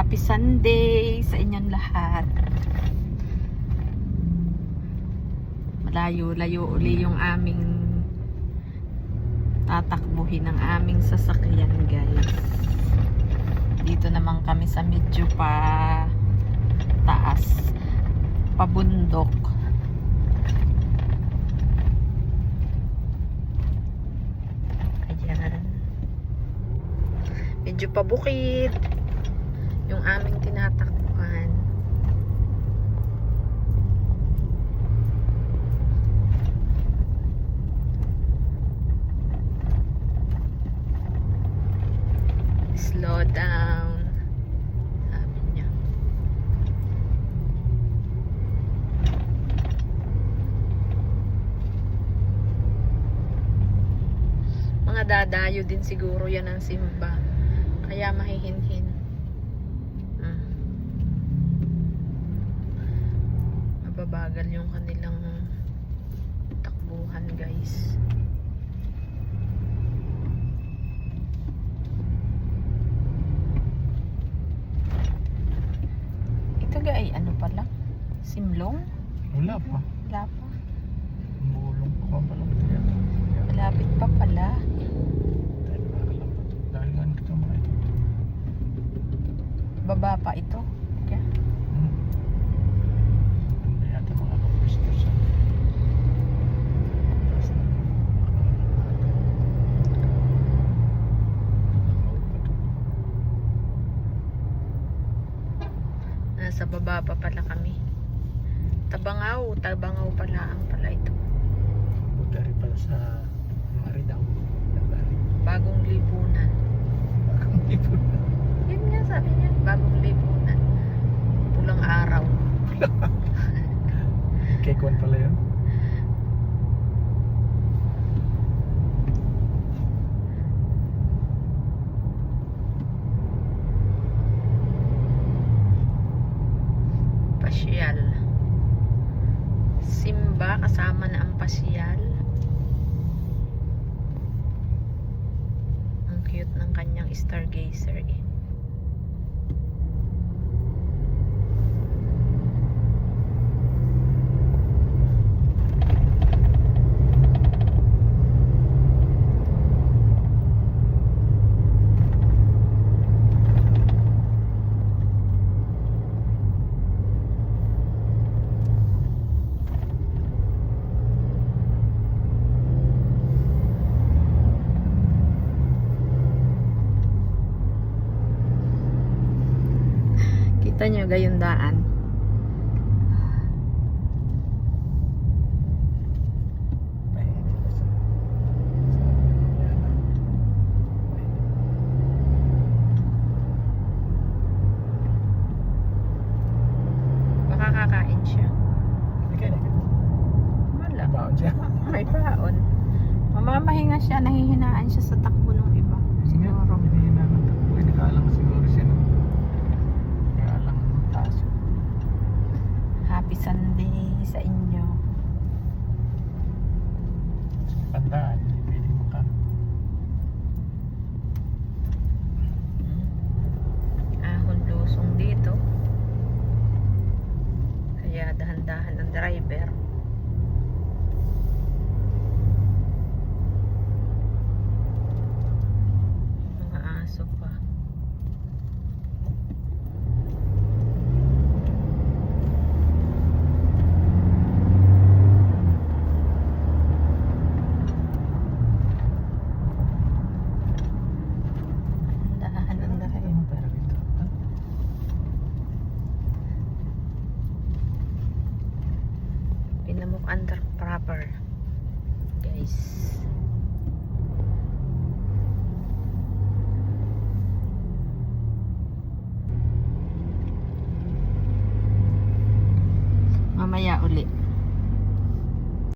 Happy Sunday sa inyong lahat. Malayo-layo uli yung aming tatakbuhin ng aming sasakyan guys. Dito naman kami sa medyo pa taas. Pabundok. Ayan. Medyo pabukid yung aming tinatakbuhan. Slow down. Sabi niya. Mga dadayo din siguro yan ang simba. Kaya mahihinhin. Mababagal yung kanilang takbuhan guys. Ito ga ay ano pala? Simlong? Wala pa. Wala pa. Bulong pa pa lang. Malapit pa pala. Ito. Baba pa ito. Kaya, Hmm. Hindi yata makakapwisto sa taas na nasa baba pa pala kami. Tabangaw. Tabangaw pala ang pala ito. Dari pala sa Mari daw. Bagong lipunan. Bakang lipo na. Yun nga sabi niya. Bagong lipunan. Pulang araw. Kay Kwan pala yun. Pasyal. Simba kasama na ang pasyal. Ang cute ng kanyang stargazer eh. Kita nyo gayon daan. Pahingi ka sa... sa... Yan na. Pahingi. Baka kakain siya. Wala. May baon. Mamamahinga siya, nahihinaan siya sa takbo ng iba. Siguro. that. Under proper. Guys.